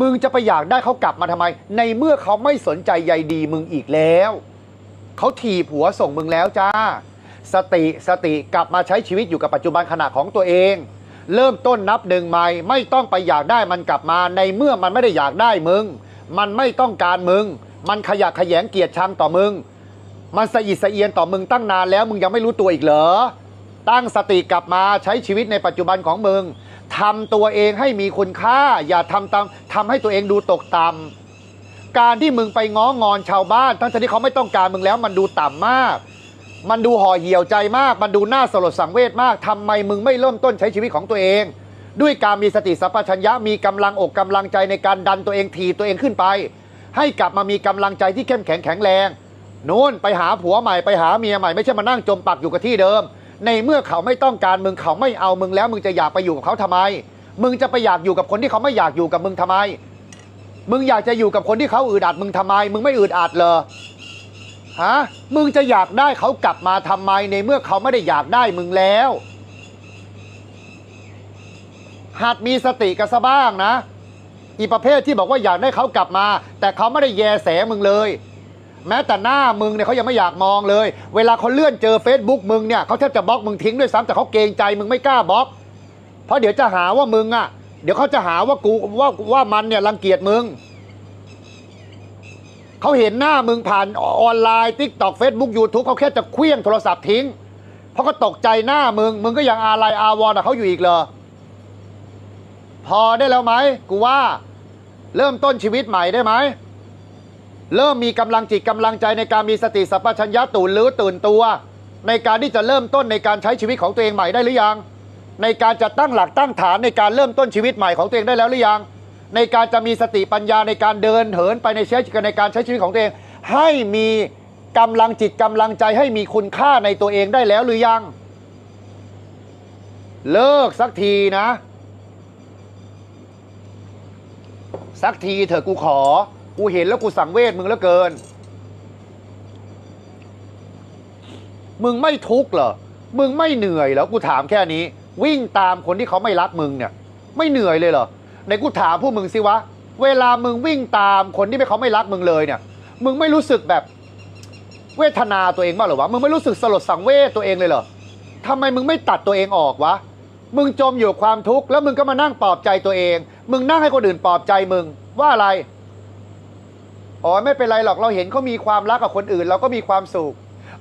มึงจะไปอยากได้เขากลับมาทำไม ในเมื่อเขาไม่สนใจใยดีมึงอีกแล้ว เขาถีบหัวส่งมึงแล้วจ้า สติสติกลับมาใช้ชีวิตอยู่กับปัจจุบันขณะของตัวเอง เริ่มต้นนับหนึ่งใหม่ไม่ต้องไปอยากได้มันกลับมา ในเมื่อมันไม่ได้อยากได้มึง มันไม่ต้องการมึง มันขยะแขยงเกียดชังต่อมึง มันสะอิดสะเอียนต่อมึงตั้งนานแล้วมึงยังไม่รู้ตัวอีกเหรอตั้งสติกลับมาใช้ชีวิตในปัจจุบันของมึง ทำตัวเองให้มีคุณค่า อย่าทำตามทำให้ตัวเองดูตกต่ำการที่มึงไปง้องอนชาวบ้าน ทั้งที่เขาไม่ต้องการมึงแล้วมันดูต่ำมาก มันดูห่อเหี่ยวใจมาก มันดูน่าสลดสังเวชมากทำไมมึงไม่เริ่มต้นใช้ชีวิตของตัวเอง ด้วยการมีสติสัพพัญญะมีกำลังอกกำลังใจในการดันตัวเองถีตัวเองขึ้นไป ให้กลับมามีกำลังใจที่เข้มแข็งแข็งแรงนู่นไปหาผัวใหม่ไปหาเมียใหม่ไม่ใช่มานั่งจมปักอยู่กับที่เดิม ในเมื่อเขาไม่ต้องการมึงเขาไม่เอามึงแล้ว มึงจะอยากไปอยู่กับเขาทำไม มึงจะไปอยากอยู่กับคนที่เขาไม่อยากอยู่กับมึงทำไม มึงอยากจะอยู่กับคนที่เขาอึดอัดมึงทำไม มึงไม่อึดอัดเลยฮะมึงจะอยากได้เขากลับมาทำไมในเมื่อเขาไม่ได้อยากได้มึงแล้ว หัดมีสติกันซะบ้างนะ อีประเภทที่บอกว่าอยากได้เขากลับมา แต่เขาไม่ได้แยแสมึงเลย แม้แต่หน้ามึงเนี่ยเขายังไม่อยากมองเลย เวลาเขาเลื่อนเจอ Facebook มึงเนี่ยเขาแทบจะบล็อกมึงทิ้งด้วยซ้ำแต่เขาเกรงใจมึงไม่กล้าบล็อก เพราะเดี๋ยวจะหาว่ามึงอะ เดี๋ยวเขาจะหาว่ากูว่าว่ามันเนี่ยรังเกียจมึงเขาเห็นหน้ามึงผ่านออนไลน์ทิกตอกเฟซบุ๊กยูทูบเขาแค่จะเคลี้ยงโทรศัพท์ทิ้ง เพราะก็ตกใจหน้ามึง มึงก็ยังอาลัยอาวรณ์กับเขาอยู่อีกเหรอ พอได้แล้วไหม กูว่า เริ่มต้นชีวิตใหม่ได้ไหม เริ่มมีกำลังจิตกำลังใจในการมีสติสัพพัญญะตื่นรู้ตื่นตัว ในการที่จะเริ่มต้นในการใช้ชีวิตของตัวเองใหม่ได้หรือยัง ในการจะตั้งหลักตั้งฐานในการเริ่มต้นชีวิตใหม่ของตัวเองได้แล้วหรือยัง ในการจะมีสติปัญญาในการเดินเหินไปในใช้ในการใช้ชีวิตของตัวเอง ให้มีกำลังจิตกำลังใจให้มีคุณค่าในตัวเองได้แล้วหรือยัง เลิกสักทีนะ สักทีเถอะกูขอ กูเห็นแล้วกูสังเวชมึงเหลือเกิน มึงไม่ทุกข์เหรอ มึงไม่เหนื่อยเหรอ กูถามแค่นี้ วิ่งตามคนที่เขาไม่รักมึงเนี่ย ไม่เหนื่อยเลยเหรอ ในกูถามพวกมึงสิวะ เวลามึงวิ่งตามคนที่ไม่เขาไม่รักมึงเลยเนี่ย มึงไม่รู้สึกแบบเวทนาตัวเองบ้างเหรอวะ มึงไม่รู้สึกสลดสังเวชตัวเองเลยเหรอทำไมมึงไม่ตัดตัวเองออกวะ มึงจมอยู่ความทุกข์แล้วมึงก็มานั่งปลอบใจตัวเอง มึงนั่งให้คนอื่นปลอบใจมึงว่าอะไร อ๋อไม่เป็นไรหรอกเราเห็นเขามีความรักกับคนอื่น เราก็มีความสุข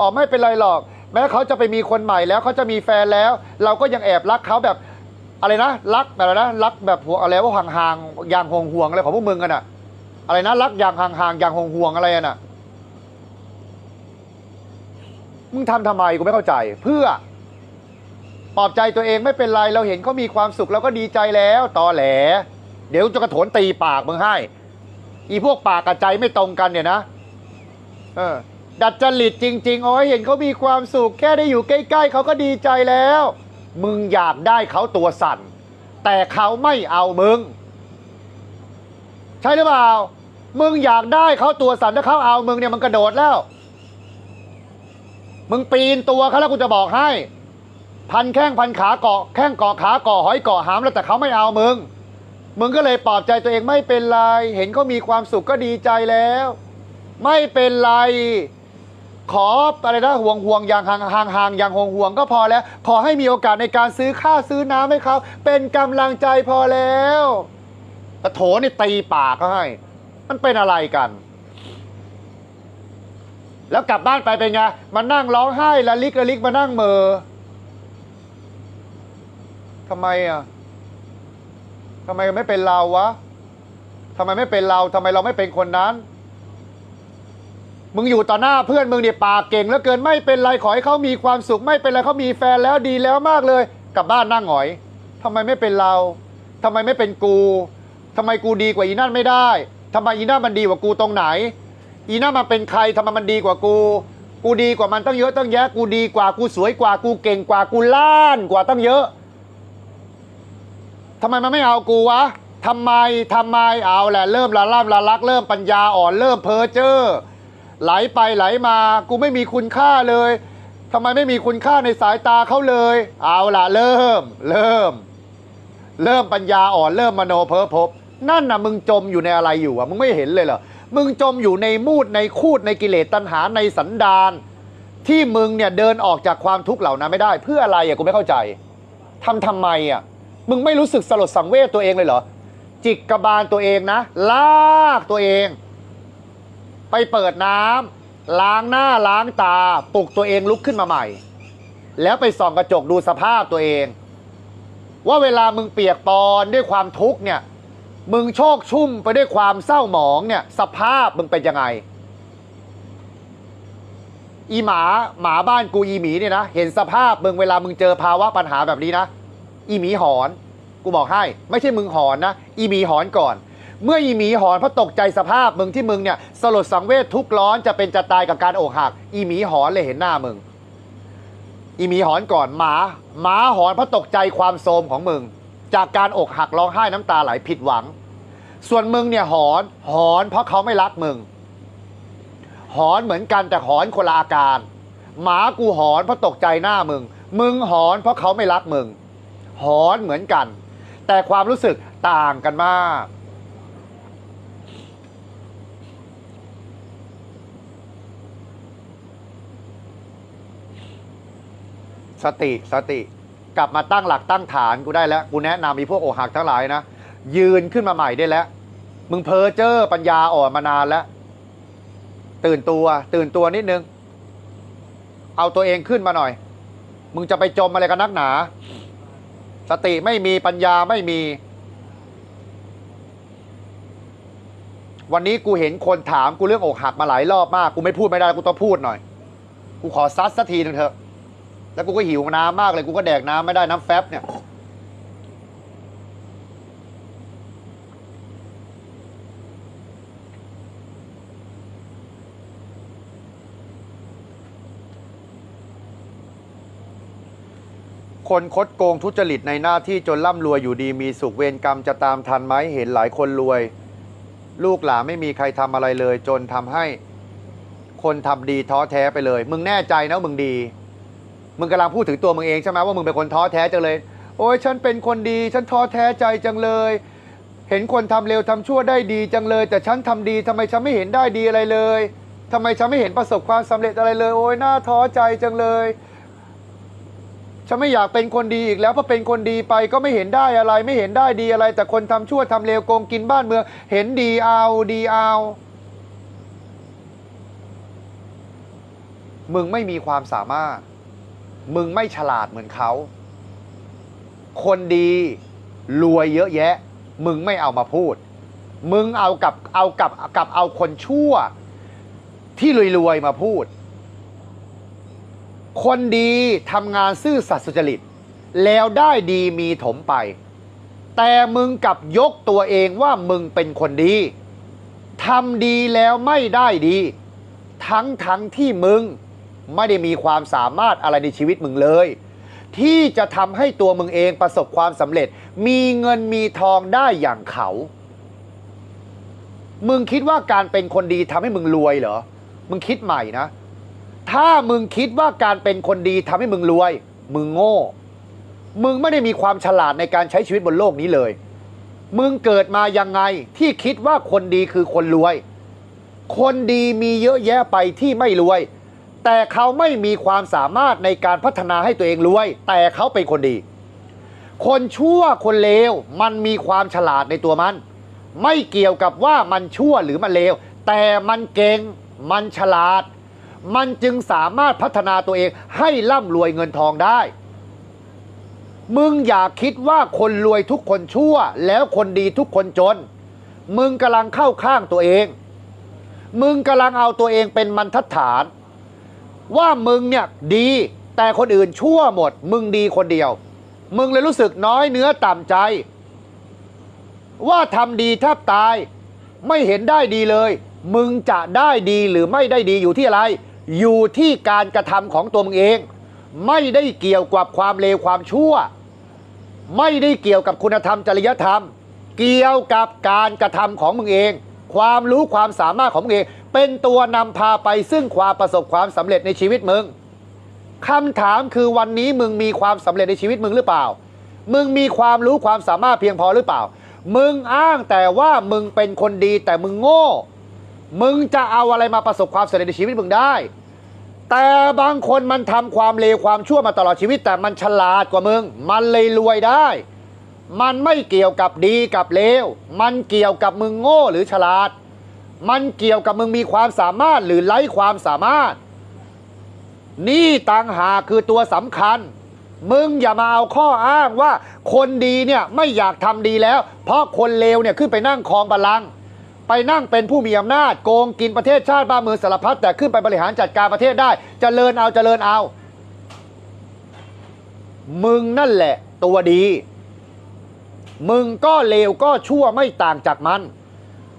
อ๋อไม่เป็นไรหรอก แม้เขาจะไปมีคนใหม่แล้วเขาจะมีแฟนแล้ว เราก็ยังแอบรักเขาแบบอะไรนะรักแบบอะไรนะรักแบบหัวอะไรว่าห่างๆอย่างห่วงห่วงๆอะไรของพวกมึงกันอะอะไรนะรักอย่างห่างๆอย่างห่วงห่วงๆอะไรอะน่ะมึงทำทำไมกูไม่เข้าใจ เพื่อปลอบใจตัวเองไม่เป็นไรเราเห็นเขามีความสุขเราก็ดีใจแล้วตอแหล เดี๋ยวจะกระโถนตีปากมึงให้ อีพวกปากกับใจไม่ตรงกันเนี่ยนะ เออ ดัดจริตจริง ๆ โอ้ยเห็นเขามีความสุขแค่ได้อยู่ใกล้ ๆ เขาก็ดีใจแล้ว มึงอยากได้เขาตัวสั่น แต่เขาไม่เอามึง ใช่หรือเปล่า มึงอยากได้เขาตัวสั่นถ้าเขาเอามึงเนี่ยมันกระโดดแล้ว มึงปีนตัวเขาแล้วกูจะบอกให้ พันแข้งพันขาเกาะแข้งเกาะขาเกาะหอยเกาะหามแล้วแต่เขาไม่เอามึง มึงก็เลยปลอบใจตัวเองไม่เป็นไร เห็นเขามีความสุขก็ดีใจแล้ว ไม่เป็นไร ขออะไรนะห่วงห่วงอย่างห่างห่างห่างอย่างห่วงห่วงก็พอแล้ว ขอให้มีโอกาสในการซื้อข้าวซื้อน้ำให้เขาเป็นกำลังใจพอแล้วแต่โถนี่ตีปากเขาให้ มันเป็นอะไรกัน แล้วกลับบ้านไปเป็นไงมานั่งร้องไห้ละลิกละลิกมานั่งเมอทำไมอะ ทำไมไม่เป็นเราวะทำไมไม่เป็นเราทำไมเราไม่เป็นคนนั้น มึงอยู่ต่อหน้าเพื่อนมึงเนี่ยปากเก่งแล้วเกินไม่เป็นไรขอให้เขามีความสุขไม่เป็นไรเขามีแฟนแล้วดีแล้วมากเลย กลับบ้านนั่งหงอยทำไมไม่เป็นเราทำไมไม่เป็นกูทำไมกูดีกว่าอีนั่นไม่ได้ทำไมอีนั่นมันดีกว่ากูตรงไหน อีนั่นมันเป็นใครทำไมมันดีกว่ากู กูดีกว่ามันตั้งเยอะตั้งแยะกูดีกว่ากูสวยกว่ากูเก่งกว่ากูล้านกว่าตั้งเยอะ ทำไมมันไม่เอากูวะทำไมทำไมเอาแหละเริ่มละล่ำละลัก เริ่มปัญญาอ่อนเริ่มเพ้อเจ้อไหลไปไหลมา กูไม่มีคุณค่าเลยทำไมไม่มีคุณค่าในสายตาเขาเลย เอาละเริ่ม เริ่ม เริ่มปัญญาอ่อนเริ่มมโนเพ้อพบ นั่นน่ะมึงจมอยู่ในอะไรอยู่อะมึงไม่เห็นเลยเหรอมึงจมอยู่ในมูดในคูดในกิเลสตัณหาในสันดาน ที่มึงเนี่ยเดินออกจากความทุกข์เหล่านั้นไม่ได้ เพื่ออะไรอะกูไม่เข้าใจทำทำไมอะ มึงไม่รู้สึกสลดสังเวชตัวเองเลยเหรอ จิกกระบาลตัวเองนะ ลากตัวเอง ไปเปิดน้ำล้างหน้าล้างตาปลุกตัวเองลุกขึ้นมาใหม่ แล้วไปส่องกระจกดูสภาพตัวเอง ว่าเวลามึงเปียกปอนด้วยความทุกข์เนี่ย มึงโชคชุ่มไปด้วยความเศร้าหมองเนี่ย สภาพมึงเป็นยังไงอีหมาหมาบ้านกูอีหมีเนี่ยนะ เห็นสภาพมึงเวลามึงเจอภาวะปัญหาแบบนี้นะ อีหมีหอน กูบอกให้ ไม่ใช่มึงหอนนะ อีหมีหอนก่อน เมื่ออีหมีหอนเพราะตกใจสภาพมึงที่มึงเนี่ยสลดสังเวชทุกข์ร้อนจะเป็นจะตายกับการอกหัก อีหมีหอนเลยเห็นหน้ามึง อีหมีหอนก่อนหมาหมาหอนเพราะตกใจความโทมของมึง จากการอกหักร้องไห้น้ำตาไหลผิดหวัง ส่วนมึงเนี่ยหอนหอนเพราะเขาไม่รักมึง หอนเหมือนกันแต่หอนคนละอาการ หมากูหอนเพราะตกใจหน้ามึง มึงหอนเพราะเขาไม่รักมึง หอนเหมือนกัน แต่ความรู้สึกต่างกันมาก สติสติ กลับมาตั้งหลักตั้งฐานกูได้แล้ว กูแนะนำมีพวกโอหักทั้งหลายนะ ยืนขึ้นมาใหม่ได้แล้ว มึงเพอเจอปัญญาอ่อนมานานแล้ว ตื่นตัว ตื่นตัวนิดนึง เอาตัวเองขึ้นมาหน่อย มึงจะไปจมอะไรกันนักหนา สติไม่มีปัญญาไม่มี วันนี้กูเห็นคนถามกูเรื่องอกหักมาหลายรอบมาก กูไม่พูดไม่ได้กูต้องพูดหน่อย กูขอซัดสักทีนึงเถอะ แล้วกูก็หิวน้ำมากเลยกูก็แดกน้ำไม่ได้น้ำแฟบเนี่ย คนคดโกงทุจริตในหน้าที่จนร่ำรวยอยู่ดีมีสุขเวรกรรมจะตามทันไหมเห็นหลายคนรวย ลูกหลานไม่มีใครทำอะไรเลย จนทำให้คนทำดีท้อแท้ไปเลย มึงแน่ใจนะมึงดี มึงกำลังพูดถึงตัวมึงเองใช่ไหมว่ามึงเป็นคนท้อแท้จังเลย โอ้ยฉันเป็นคนดี ฉันท้อแท้ใจจังเลย เห็นคนทำเร็วทำชั่วได้ดีจังเลย แต่ฉันทำดีทำไมฉันไม่เห็นได้ดีอะไรเลยทำไมฉันไม่เห็นประสบความสำเร็จอะไรเลย โอ้ยน่าท้อใจจังเลย ฉันไม่อยากเป็นคนดีอีกแล้วเพราะเป็นคนดีไปก็ไม่เห็นได้อะไรไม่เห็นได้ดีอะไร แต่คนทำชั่วทำเลวโกงกินบ้านเมือง เห็นดีเอาดีเอามึงไม่มีความสามารถ มึงไม่ฉลาดเหมือนเขา คนดีรวยเยอะแยะ มึงไม่เอามาพูด มึงเอากับเอากับกับเอาคนชั่ว ที่รวยๆมาพูด คนดีทำงานซื่อสัตย์สุจริต แล้วได้ดีมีถมไป แต่มึงกลับยกตัวเองว่ามึงเป็นคนดีทำดีแล้วไม่ได้ดี ทั้งทั้งที่มึงไม่ได้มีความสามารถอะไรในชีวิตมึงเลย ที่จะทำให้ตัวมึงเองประสบความสำเร็จ มีเงินมีทองได้อย่างเขา มึงคิดว่าการเป็นคนดีทำให้มึงรวยเหรอ มึงคิดใหม่นะ ถ้ามึงคิดว่าการเป็นคนดีทำให้มึงรวย มึงโง่ มึงไม่ได้มีความฉลาดในการใช้ชีวิตบนโลกนี้เลย มึงเกิดมายังไงที่คิดว่าคนดีคือคนรวย คนดีมีเยอะแยะไปที่ไม่รวย แต่เขาไม่มีความสามารถในการพัฒนาให้ตัวเองรวย แต่เขาเป็นคนดี คนชั่วคนเลวมันมีความฉลาดในตัวมัน ไม่เกี่ยวกับว่ามันชั่วหรือมันเลว แต่มันเก่งมันฉลาด มันจึงสามารถพัฒนาตัวเองให้ร่ำรวยเงินทองได้ มึงอย่าคิดว่าคนรวยทุกคนชั่ว แล้วคนดีทุกคนจน มึงกำลังเข้าข้างตัวเอง มึงกำลังเอาตัวเองเป็นบรรทัดฐาน ว่ามึงเนี่ยดี แต่คนอื่นชั่วหมด มึงดีคนเดียว มึงเลยรู้สึกน้อยเนื้อต่ำใจ ว่าทำดีแทบตาย ไม่เห็นได้ดีเลยมึงจะได้ดีหรือไม่ได้ดีอยู่ที่อะไร อยู่ที่การกระทำของตัวมึงเอง ไม่ได้เกี่ยวกับความเลวความชั่ว ไม่ได้เกี่ยวกับคุณธรรมจริยธรรม เกี่ยวกับการกระทำของมึงเอง ความรู้ความสามารถของมึงเอง เป็นตัวนำพาไปซึ่งความประสบความสำเร็จในชีวิตมึงคำถามคือวันนี้มึงมีความสำเร็จในชีวิตมึงหรือเปล่า มึงมีความรู้ความสามารถเพียงพอหรือเปล่า มึงอ้างแต่ว่ามึงเป็นคนดีแต่มึงโง่ มึงจะเอาอะไรมาประสบความสำเร็จในชีวิตมึงได้ แต่บางคนมันทำความเลวความชั่วมาตลอดชีวิต แต่มันฉลาดกว่ามึง มันเลยรวยได้ มันไม่เกี่ยวกับดีกับเลว มันเกี่ยวกับมึงโง่หรือฉลาด มันเกี่ยวกับมึงมีความสามารถหรือไร้ความสามารถ นี่ต่างหากคือตัวสำคัญมึงอย่ามาเอาข้ออ้างว่าคนดีเนี่ยไม่อยากทำดีแล้ว เพราะคนเลวเนี่ยขึ้นไปนั่งครองบัลลังก์ ไปนั่งเป็นผู้มีอำนาจโกงกินประเทศชาติบ้านเมืองสารพัดแต่ขึ้นไปบริหารจัดการประเทศได้จเจริญเอาจเจริญเอา มึงนั่นแหละ ตัวดี มึงก็เลวก็ชั่วไม่ต่างจากมัน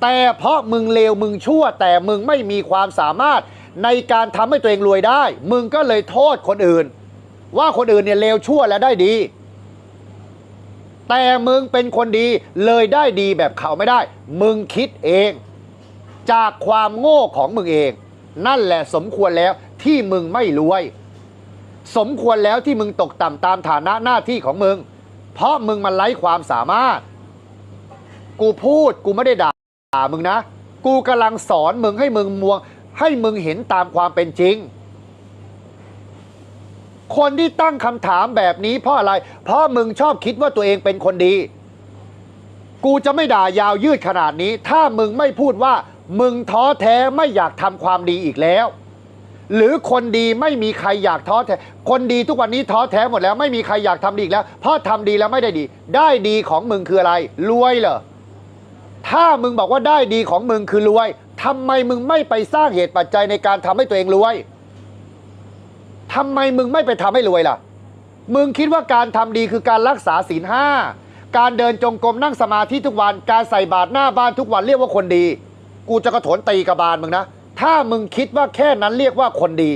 แต่เพราะมึงเลวมึงชั่ว แต่มึงไม่มีความสามารถในการทำให้ตัวเองรวยได้ มึงก็เลยโทษคนอื่น ว่าคนอื่นเนี่ยเลวชั่วและได้ดี แต่มึงเป็นคนดีเลยได้ดีแบบเขาไม่ได้ มึงคิดเอง จากความโง่ของมึงเอง นั่นแหละสมควรแล้วที่มึงไม่รวย สมควรแล้วที่มึงตกต่ำตามฐานะหน้าที่ของมึง เพราะมึงมันไร้ความสามารถ กูพูดกูไม่ได้ด่ามึงนะ กูกำลังสอนมึงให้มึงมวง ให้มึงเห็นตามความเป็นจริง คนที่ตั้งคำถามแบบนี้เพราะอะไร เพราะมึงชอบคิดว่าตัวเองเป็นคนดี กูจะไม่ด่ายาวยืดขนาดนี้ ถ้ามึงไม่พูดว่า มึงท้อแท้ไม่อยากทำความดีอีกแล้ว หรือคนดีไม่มีใครอยากท้อแท้ คนดีทุกวันนี้ท้อแท้หมดแล้วไม่มีใครอยากทำดีอีกแล้ว เพราะทำดีแล้วไม่ได้ดี ได้ดีของมึงคืออะไร รวยเหรอ ถ้ามึงบอกว่าได้ดีของมึงคือรวยทำไมมึงไม่ไปสร้างเหตุปัจจัยในการทำให้ตัวเองรวย ทำไมมึงไม่ไปทำให้รวยล่ะ มึงคิดว่าการทำดีคือการรักษาศีลห้า การเดินจงกรมนั่งสมาธิทุกวัน การใส่บาตรหน้าบ้านทุกวันเรียกว่าคนดี กูจะกระโถนตีกระบาลมึงนะ ถ้ามึงคิดว่าแค่นั้นเรียกว่าคนดี